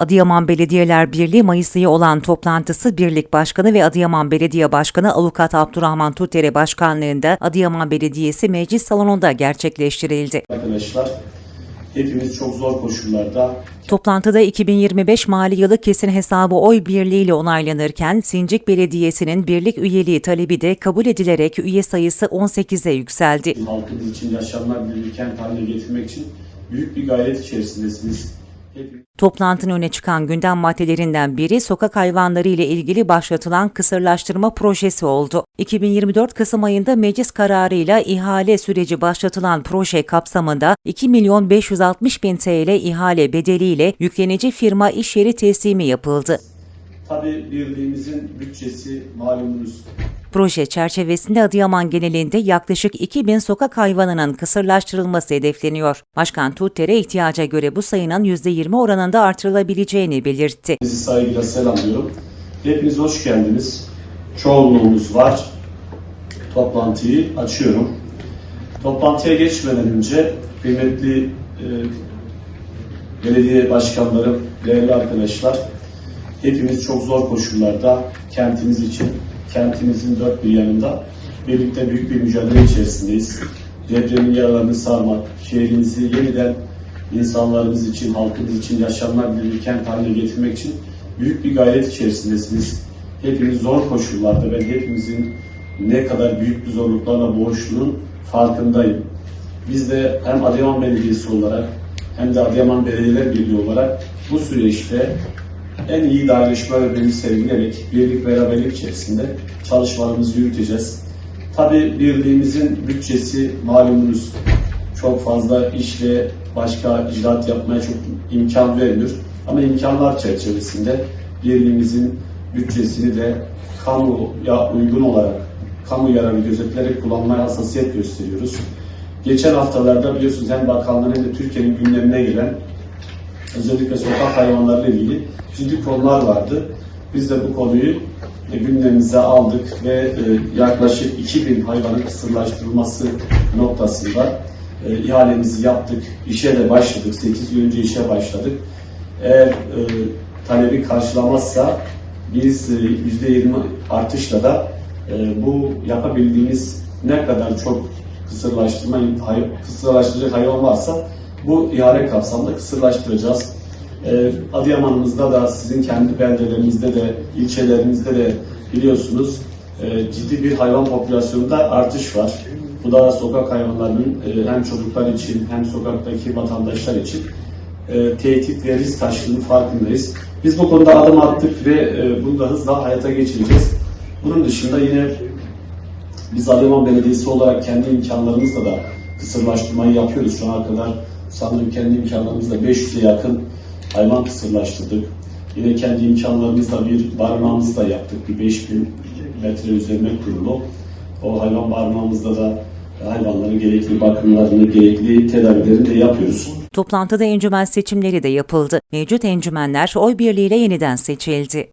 Adıyaman Belediyeler Birliği Mayıs ayı olan toplantısı Birlik Başkanı ve Adıyaman Belediye Başkanı Avukat Abdurrahman Tutere Başkanlığında Adıyaman Belediyesi Meclis Salonu'nda gerçekleştirildi. Arkadaşlar hepimiz çok zor koşullarda Toplantıda 2025 mali yılı kesin hesabı oy birliğiyle onaylanırken Sincik Belediyesi'nin birlik üyeliği talebi de kabul edilerek üye sayısı 18'e yükseldi. halkımız için yaşamlar bir kent haline getirmek için büyük bir gayret içerisindesiniz. Toplantının öne çıkan gündem maddelerinden biri sokak hayvanları ile ilgili başlatılan kısırlaştırma projesi oldu. 2024 Kasım ayında meclis kararıyla ihale süreci başlatılan proje kapsamında 2 milyon 560 bin TL ihale bedeliyle yüklenici firma iş yeri teslimi yapıldı. Tabii birliğimizin bütçesi malumunuz Proje çerçevesinde Adıyaman genelinde yaklaşık 2000 sokak hayvanının kısırlaştırılması hedefleniyor. Başkan Tutere ihtiyaca göre bu sayının %20 oranında artırılabileceğini belirtti. sizi saygıyla selamlıyorum. Hepiniz hoş geldiniz. Çoğunluğumuz var. Toplantıyı açıyorum. Toplantıya geçmeden önce kıymetli e, belediye başkanlarım, değerli arkadaşlar, hepimiz çok zor koşullarda kentimiz için, kentimizin dört bir yanında birlikte büyük bir mücadele içerisindeyiz. Depremin yaralarını sarmak, şehrimizi yeniden insanlarımız için, halkımız için yaşamlar bir kent haline getirmek için büyük bir gayret içerisindesiniz. Hepimiz zor koşullarda ben hepimizin ne kadar büyük bir zorluklarla boğuştuğunun farkındayım. Biz de hem Adıyaman Belediyesi olarak hem de Adıyaman Belediyeler Birliği olarak bu süreçte en iyi dayanışma örneğini sergileyerek birlik beraberlik içerisinde çalışmalarımızı yürüteceğiz. Tabii birliğimizin bütçesi malumunuz çok fazla işle başka icraat yapmaya çok imkan vermiyor. Ama imkanlar çerçevesinde birliğimizin bütçesini de kamuya uygun olarak, kamu yararı gözetilerek kullanmaya hassasiyet gösteriyoruz. Geçen haftalarda biliyorsunuz hem bakanlığın hem de Türkiye'nin gündemine gelen özellikle sokak hayvanlarıyla ilgili ciddi konular vardı. Biz de bu konuyu e, gündemimize aldık ve e, yaklaşık 2000 hayvanın kısırlaştırılması noktasında e, ihalemizi yaptık. İşe de başladık. 8 gün önce işe başladık. Eğer talebi karşılamazsa biz e, %20 artışla da bu yapabildiğimiz ne kadar çok kısırlaştırma kısırlaştırıcı hayvan varsa bu ihale kapsamında kısırlaştıracağız. Ee, Adıyaman'ımızda da sizin kendi beldelerinizde de ilçelerinizde de biliyorsunuz e, ciddi bir hayvan popülasyonunda artış var. Bu da sokak hayvanlarının e, hem çocuklar için hem sokaktaki vatandaşlar için e, tehdit ve risk taşıdığının farkındayız. Biz bu konuda adım attık ve e, bunu da hızla hayata geçireceğiz. Bunun dışında yine biz Adıyaman Belediyesi olarak kendi imkanlarımızla da kısırlaştırmayı yapıyoruz. Şu ana kadar sanırım kendi imkanlarımızla 500'e yakın hayvan kısırlaştırdık. Yine kendi imkanlarımızla bir barınağımızı yaptık. Bir 5000 metre üzerine kurulu. O hayvan barınağımızda da hayvanların gerekli bakımlarını, gerekli tedavilerini de yapıyoruz. Toplantıda encümen seçimleri de yapıldı. Mevcut encümenler oy birliğiyle yeniden seçildi.